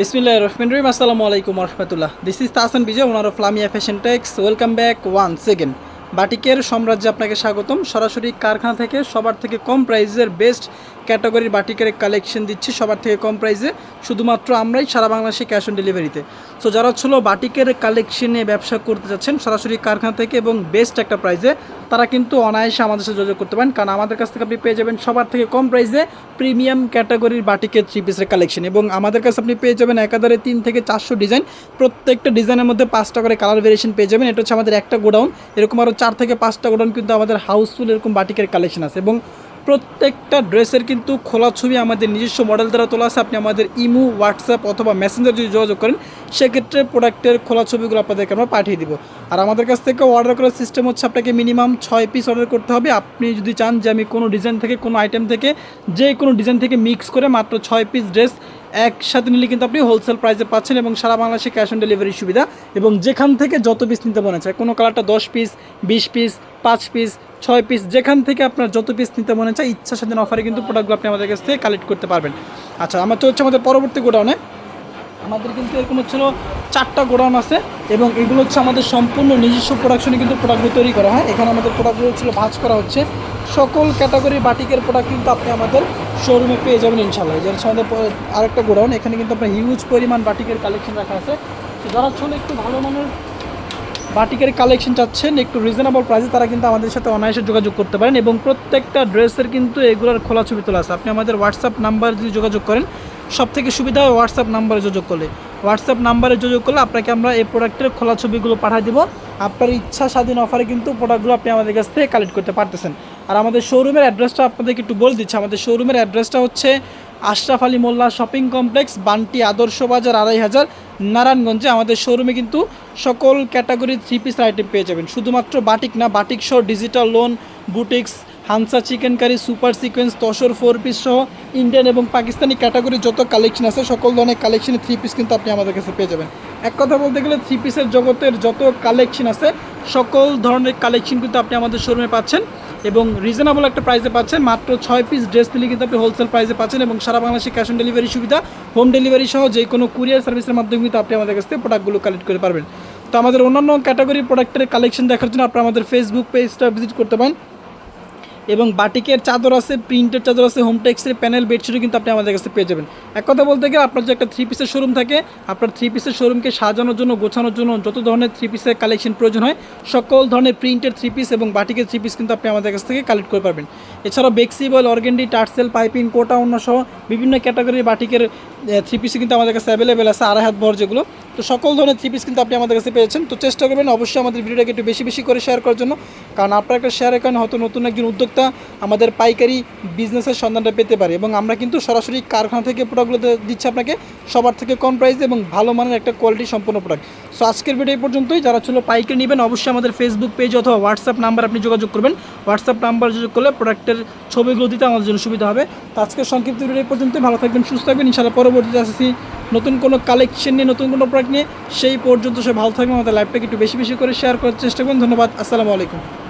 বিসমিল্লাহ রহমান রহিম। আসসালামু আলাইকুম রহমতুল্লাহ। This is Tahsan Bijoy owner of Flamia fashion tex welcome back one second বাটিকের সাম্রাজ্যে আপনাকে স্বাগতম। সরাসরি কারখানা থেকে সবার থেকে কম প্রাইসের বেস্ট ক্যাটাগরির বাটিকের কালেকশন দিচ্ছি সবার থেকে কম প্রাইসে শুধুমাত্র আমরাই সারা বাংলাদেশে ক্যাশ অন ডেলিভারিতে। সো যারা ছিল বাটিকের কালেকশনে ব্যবসা করতে যাচ্ছেন সরাসরি কারখানা থেকে এবং বেস্ট একটা প্রাইজে, তারা কিন্তু অনায়াসে আমাদের সাথে যোগাযোগ করতে পারেন। কারণ আমাদের কাছ থেকে আপনি পেয়ে যাবেন সবার থেকে কম প্রাইসে প্রিমিয়াম ক্যাটাগরির বাটিকের থ্রি পিসের কালেকশন। এবং আমাদের কাছে আপনি পেয়ে যাবেন একাধারে তিন থেকে চারশো ডিজাইন। প্রত্যেকটা ডিজাইনের মধ্যে পাঁচটা করে কালার ভেরিয়েশন পেয়ে যাবেন। এটা হচ্ছে আমাদের একটা গোডাউন। এরকম আরও চার থেকে পাঁচটা গোডাউন কিন্তু আমাদের হাউসফুল এরকম বাটিকের কালেকশন আছে এবং প্রত্যেকটা ড্রেসের কিন্তু খোলা ছবি আমাদের নিজস্ব মডেল দ্বারা তোলা আছে। আপনি আমাদের ইমো, হোয়াটসঅ্যাপ অথবা মেসেঞ্জার যদি যোগাযোগ করেন, সেক্ষেত্রে প্রোডাক্টের খোলা ছবিগুলো আপনাদেরকে আমরা পাঠিয়ে দিব। আর আমাদের কাছ থেকে অর্ডার করার সিস্টেম হচ্ছে আপনাকে মিনিমাম ছয় পিস অর্ডার করতে হবে। আপনি যদি চান যে আমি কোনো ডিজাইন থেকে, কোনো আইটেম থেকে, যে কোনো ডিজাইন থেকে মিক্স করে মাত্র ছয় পিস ড্রেস একসাথে নিলে কিন্তু আপনি হোলসেল প্রাইসে পাচ্ছেন এবং সারা বাংলাদেশে ক্যাশ অন ডেলিভারি সুবিধা এবং যেখান থেকে যত পিস নিতে মনে চায়, কোনো কালারটা দশ পিস বিশ পিস পাঁচ পিস ছয় পিস যেখান থেকে আপনার যত পিস নিতে মনে চায়, ইচ্ছা স্বাধীন অফারে কিন্তু প্রোডাক্টগুলো আপনি আমাদের কাছ থেকে কালেক্ট করতে পারবেন। আচ্ছা আমার তো হচ্ছে আমাদের পরবর্তী গোডাউনে আমাদের কিন্তু এরকম হচ্ছিল চারটা গোডাউন আছে এবং এগুলো হচ্ছে আমাদের সম্পূর্ণ নিজস্ব প্রোডাকশনে কিন্তু প্রোডাক্টগুলো তৈরি করা হয়। এখানে আমাদের প্রোডাক্টগুলো হচ্ছিল ভাঁজ করা হচ্ছে। সকল ক্যাটাগরি বাটিকের প্রোডাক্ট কিন্তু আপনি আমাদের শোরুমে পেয়ে যাবেন ইনশাল্লাহ হচ্ছে আমাদের আরেকটা গোডাউন, এখানে কিন্তু আপনার হিউজ পরিমাণ বাটিকের কালেকশন রাখা আছে। যারা হচ্ছে একটু ভালো মানের বাটিকের কালেকশন চাচ্ছেন, একটু রিজনেবল প্রাইসে তারা কিন্তু আমাদের সাথে অনায়াসে যোগাযোগ করতে পারেন এবং প্রত্যেকটা ড্রেসের কিন্তু এগুলোর খোলা ছবি তোলা আছে। আপনি আমাদের হোয়াটসঅ্যাপ নাম্বার যদি যোগাযোগ করেন সব থেকে সুবিধা হয় হোয়াটসঅ্যাপ নাম্বারে যোগাযোগ করলে। হোয়াটসঅ্যাপ নাম্বারে যোগাযোগ করলে আপনাকে আমরা এই প্রোডাক্টের খোলা ছবিগুলো পাঠিয়ে দিব। আপনার ইচ্ছা স্বাধীন অফারে কিন্তু প্রোডাক্টগুলো আপনি আমাদের কাছ থেকে কালেক্ট করতে পারতেছেন। আর আমাদের শোরুমের অ্যাড্রেসটা আপনাদেরকে একটু বলে দিচ্ছি। আমাদের শোরুমের অ্যাড্রেসটা হচ্ছে আশরাফ আলী মোল্লা শপিং কমপ্লেক্স বান্টি আদর্শ বাজার, আড়াই হাজার, নারায়ণগঞ্জে। আমাদের শোরুমে কিন্তু সকল ক্যাটাগরির থ্রি পিস আইটেম পেয়ে যাবেন। শুধুমাত্র বাটিক না বাটিক সহ digital lawn boutiques হানসা chikankari super sequence tussar four piece সহ ইন্ডিয়ান এবং পাকিস্তানি ক্যাটাগরি যত কালেকশন আছে, সকল ধরনের কালেকশনের থ্রি পিস কিন্তু আপনি আমাদের কাছে পেয়ে যাবেন। এক কথা বলতে গেলে থ্রি পিসের জগতের যত কালেকশন আছে, সকল ধরনের কালেকশন কিন্তু আপনি আমাদের শোরুমে পাচ্ছেন। এবং রিজনেবল একটা প্রাইসে পাচ্ছেন। মাত্র ছয় পিস ড্রেস নিলে কিন্তু আপনি হোলসেল প্রাইসে পাচ্ছেন এবং সারা বাংলাদেশে ক্যাশ অন ডেলিভারি সুবিধা। হোম ডেলিভারি সহ যে কোনো কুরিয়ার সার্ভিসের মাধ্যমে কিন্তু আপনি আমাদের কাছ থেকে প্রোডাক্টগুলো কালেক্ট করে পারবেন। তো আমাদের অন্যান্য ক্যাটাগরি প্রোডাক্টের কালেকশন দেখার জন্য আপনারা আমাদের ফেসবুক পেজটা ভিজিট করতে পারেন। এবং বাটিকের চাদর আছে, প্রিন্টের চাদর আছে হোম টেক্সের প্যানেল বেডশিটও কিন্তু আপনি আমাদের কাছে পেয়ে যাবেন। এক কথা বলতে গেলে আপনার যে একটা থ্রি পিসের শোরুম থাকে, আপনার থ্রি পিসের শোরুমকে সাজানোর জন্য, গোছানোর জন্য যত ধরনের থ্রি পিসের কালেকশন প্রয়োজন হয়, সকল ধরনের প্রিন্টের থ্রি পিস এবং বাটিকের থ্রি পিস কিন্তু আপনি আমাদের কাছ থেকে কালেক্ট করে পারবেন এছাড়াও বেক্সিবল অর্গেন্ডি টার্সেল পাইপিং কোটা অন্য সহ বিভিন্ন ক্যাটাগরির বাটিকের থ্রি পিসই কিন্তু আমাদের কাছে অ্যাভেলেবেল আছে, আড়াই হাত ভর যেগুলো। তো সকল ধরনের থ্রি পিস কিন্তু আপনি আমাদের কাছে পেয়েছেন। তো চেষ্টা করবেন অবশ্যই আমাদের ভিডিওটাকে একটু বেশি বেশি করে শেয়ার করার জন্য। কারণ আপনার একটা শেয়ারের কারণে হয়তো নতুন একজন উদ্যোক্তা আমাদের পাইকারি বিজনেসের সন্ধানটা পেতে পারে এবং আমরা কিন্তু সরাসরি কারখানা থেকে প্রোডাক্টগুলো দিচ্ছি আপনাকে, সবার থেকে কম প্রাইসে এবং ভালো মানের একটা কোয়ালিটি সম্পন্ন প্রোডাক্ট সো আজকের ভিডিও এই পর্যন্তই। যারা ছিল পাইকারি নেবেন, অবশ্যই আমাদের ফেসবুক পেজ অথবা হোয়াটসঅ্যাপ নাম্বার আপনি যোগাযোগ করবেন। হোয়াটসঅ্যাপ নাম্বার যোগাযোগ করলে প্রোডাক্টের ছবিগুলো দিতে আমাদের জন্য সুবিধা হবে। তো আজকের সংক্ষিপ্ত ভিডিও এই পর্যন্তই। ভালো থাকবেন, সুস্থ থাকবেন। ইনশাআল্লাহ পরবর্তীতে আসছি নতুন কোনো কালেকশন নিয়ে, নতুন কোনো প্রোডাক্ট নিয়ে, সেই পর্যন্ত সে ভালো থাকবে আমাদের লাইভটাকে একটু বেশি বেশি করে শেয়ার করার চেষ্টা করুন। ধন্যবাদ, আসসালামু আলাইকুম।